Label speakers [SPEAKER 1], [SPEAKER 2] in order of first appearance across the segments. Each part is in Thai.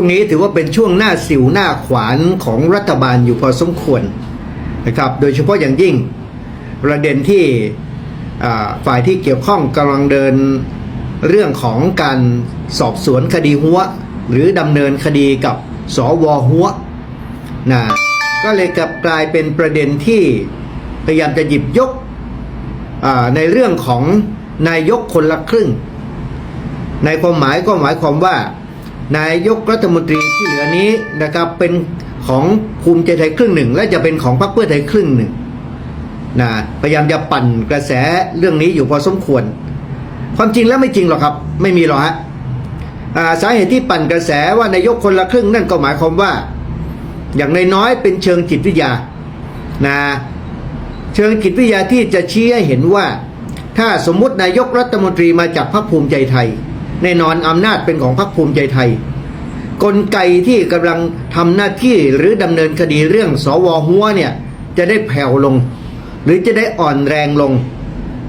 [SPEAKER 1] ช่วงนี้ถือว่าเป็นช่วงหน้าสิวหน้าขวานของรัฐบาลอยู่พอสมควรนะครับ โดยเฉพาะอย่างยิ่งประเด็นที่ฝ่ายที่เกี่ยวข้องกำลังเดินเรื่องของการสอบสวนคดีหัว หรือดำเนินคดีกับสวหัวนะก็เลยกลับกลายเป็นประเด็นที่พยายามจะหยิบยกในเรื่องของนายกคนละครึ่ง ในความหมายก็หมายความว่า นายกรัฐมนตรีที่เหลือนี้นะครับเป็นของภูมิใจไทยครึ่งหนึ่ง และจะเป็นของพรรคเพื่อไทยครึ่งหนึ่งนะพยายามจะปั่นกระแสเรื่องนี้อยู่พอสมควร ความจริงแล้วไม่จริงหรอกครับ ไม่มีหรอกฮะสาเหตุที่ปั่นกระแสว่านายกคนละครึ่งนั่นก็หมายความว่า อย่างนน้อยเป็นเชิงจิตวิทยานะเชิงจิตวิทยาที่จะชี้ให้เห็นว่า ถ้าสมมุตินายกรัฐมนตรีมาจากพรรคภูมิใจไทย แน่นอนอำนาจเป็นของพรรคภูมิใจไทย กลไกที่กำลังทำหน้าที่หรือดำเนินคดีเรื่องสวหัวเนี่ยจะได้แผ่วลง หรือจะได้อ่อนแรงลง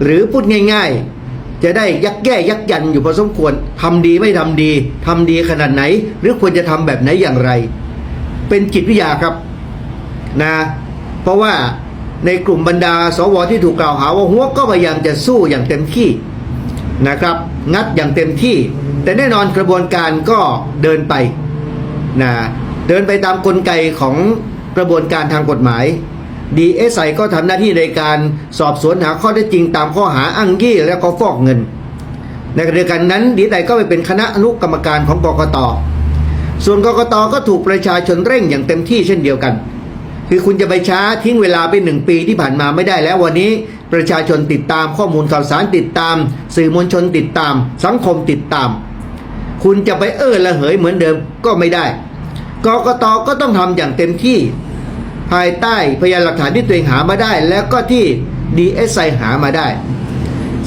[SPEAKER 1] หรือพูดง่ายๆ จะได้ยักแย่ยักยันอยู่พอสมควรทำดีไม่ทำดีทำดีขนาดไหน หรือควรจะทำแบบไหนอย่างไร เป็นจิตวิทยาครับนะเพราะว่าในกลุ่มบรรดาสวที่ถูกกล่าวหาว่าหัวก็พยายามจะสู้อย่างเต็มที่ นะครับ งัดอย่างเต็มที่ แต่แน่นอนกระบวนการก็เดินไปนะเดินไปตามกลไกของกระบวนการทางกฎหมาย DSI ก็ทำหน้าที่ในการสอบสวนหาข้อเท็จจริงตามข้อหาอ้างยี่และก็ฟอกเงิน ในขณะเดียวกันนั้นดีไอก็ไปเป็นคณะอนุกรรมการของกกตส่วนกกตก็ถูกประชาชนเร่งอย่างเต็มที่เช่นเดียวกัน คือคุณจะไปช้าทิ้งเวลาไปหนึ่งปีที่ผ่านมาไม่ได้แล้ววันนี้ประชาชนติดตามข้อมูลข่าวสารติดตาม สื่อมวลชนติดตาม สังคมติดตาม คุณจะไปเออละเหยเหมือนเดิมก็ไม่ได้กกตก็ต้องทำอย่างเต็มที่ ภายใต้พยานหลักฐานที่ตัวเองหามาได้ แล้วก็ที่ DSI หามาได้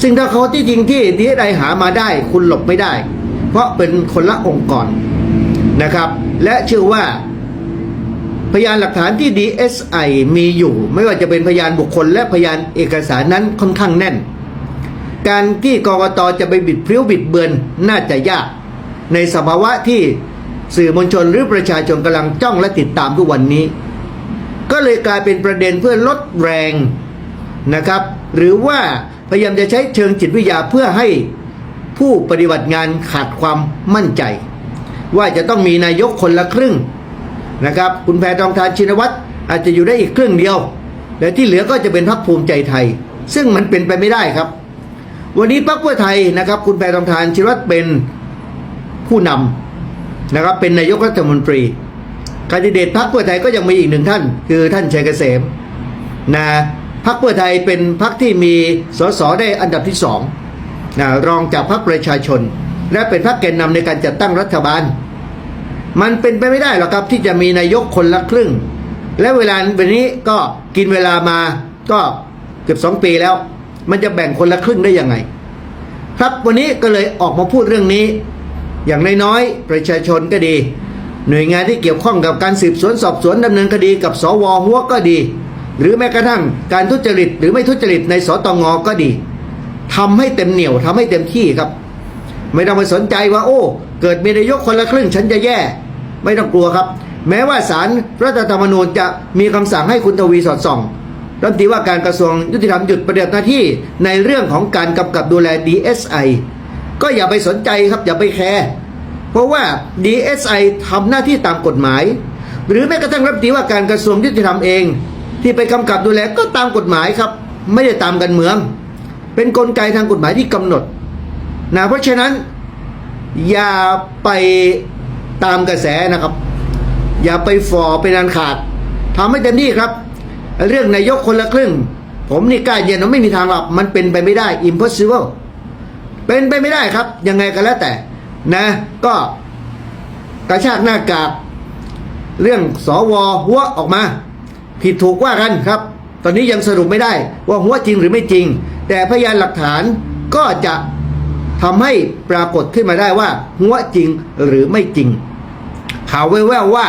[SPEAKER 1] ซึ่งถ้าเขาที่จริงที่ DSI หามาได้ คุณหลบไม่ได้ เพราะเป็นคนละองค์กรนะครับ และเชื่อว่า พยานหลักฐานที่ DSI มีอยู่ ไม่ว่าจะเป็นพยานบุคคล และพยานเอกสารนั้นค่อนข้างแน่น การที่กกตจะไปบิดพริ้วบิดเบือนน่าจะยาก ในสภาวะที่สื่อมวลชนหรือประชาชนกำลังจ้องและติดตามทุกวันนี้ ก็เลยกลายเป็นประเด็นเพื่อลดแรงนะครับ หรือว่าพยายามจะใช้เชิงจิตวิทยาเพื่อให้ผู้ปฏิบัติงานขาดความมั่นใจ ว่าจะต้องมีนายกคนละครึ่ง นะครับ คุณแพทองทานชินวัตรอาจจะอยู่ได้อีกครึ่งเดียว และที่เหลือก็จะเป็นพรรคภูมิใจไทย ซึ่งมันเป็นไปไม่ได้ครับ วันนี้พรรคเพื่อไทยนะครับ คุณแพทองทานชินวัตรเป็นผู้นำนะครับ เป็นนายกรัฐมนตรีคนดิเดตพรรคเพื่อไทยก็ยังมีอีกหนึ่งท่าน คือท่านชัยเกษมนะพรรคเพื่อไทยเป็นพรรคที่มีสสได้อันดับที่สองนะรองจากพรรคประชาชน และเป็นพรรคแกนนำในการจัดตั้งรัฐบาล มันเป็นไปไม่ได้หรอกครับที่จะมีนายกคนละครึ่ง และเวลาวันนี้ก็กินเวลามาก็เกือบสองปีแล้ว มันจะแบ่งคนละครึ่งได้ยังไง ครับวันนี้ก็เลยออกมาพูดเรื่องนี้ อย่างน้อยๆประชาชนก็ดี หน่วยงานที่เกี่ยวข้องกับการสืบสวนสอบสวนดำเนินคดีกับสวหัวก็ดี หรือแม้กระทั่งการทุจริต หรือไม่ทุจริตในสตงก็ดีทำให้เต็มเหนียวทำให้เต็มที่ครับ ไม่ต้องไปสนใจว่า โอ้ เกิดมีนายกคนละครึ่งฉันจะแย่ ไม่ต้องกลัวครับ แม้ว่าศาลรัฐธรรมนูญจะมีคำสั่งให้คุณทวีสอดส่องรัฐมนตรีว่าการกระทรวงยุติธรรมหยุดปฏิบัติหน้าที่ในเรื่องของการกำกับดูแล DSI ก็อย่าไปสนใจครับอย่าไปแคร์เพราะว่า DSI ทำหน้าที่ตามกฎหมาย หรือแม้กระทั่งรัฐมนตรีว่าการกระทรวงยุติธรรมเอง ที่ไปกำกับดูแลก็ตามกฎหมายครับ ไม่ได้ตามกันเมือง เป็นกลไกทางกฎหมายที่กำหนดนะเพราะฉะนั้นอย่าไป ตามกระแสนะครับ อย่าไปฝ่อเป็นอันขาดทำให้เต็มที่ครับ เรื่องนายกคนละครึ่ง ผมนี่กล้ายืนว่าไม่มีทางหรอกมันเป็นไปไม่ได้ impossible เป็นไปไม่ได้ครับ ยังไงก็แล้วแต่ นะ ก็กระชากหน้ากากเรื่องสวหัวออกมา ผิดถูกว่ากันครับ ตอนนี้ยังสรุปไม่ได้ว่าหัวจริงหรือไม่จริง แต่พยานหลักฐานก็จะทำให้ปรากฏขึ้นมาได้ว่าหัวจริงหรือไม่จริง ข่าวแว่วๆว่า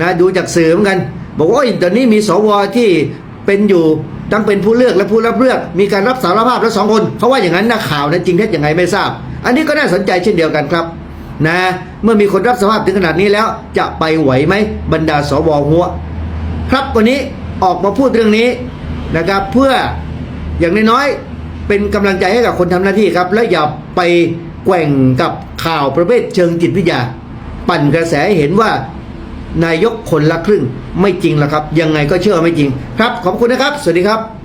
[SPEAKER 1] นะดูจากสื่อเหมือนกัน บอกว่าอ้ยตอนนี้มีสวที่เป็นอยู่ทั้งเป็นผู้เลือกและผู้รับเลือก มีการรับสารภาพแล้วสองคนเขาว่าอย่างนั้นนะข่าวนะจริงเท็จยังไงไม่ทราบ อันนี้ก็น่าสนใจเช่นเดียวกันครับนะเมื่อมีคนรับสภาพถึงขนาดนี้แล้วจะไปไหวไหมบรรดาสวหัว ครับวันนี้ออกมาพูดเรื่องนี้นะครับเพื่ออย่างน้อยๆเป็นกำลังใจให้กับคนทำหน้าที่ครับ และอย่าไปแกว่งกับข่าวประเภทเชิงจิตวิทยา ปั่นกระแสเห็นว่านายกคนละครึ่งไม่จริงหรอกครับ ยังไงก็เชื่อไม่จริง ครับขอบคุณนะครับ สวัสดีครับ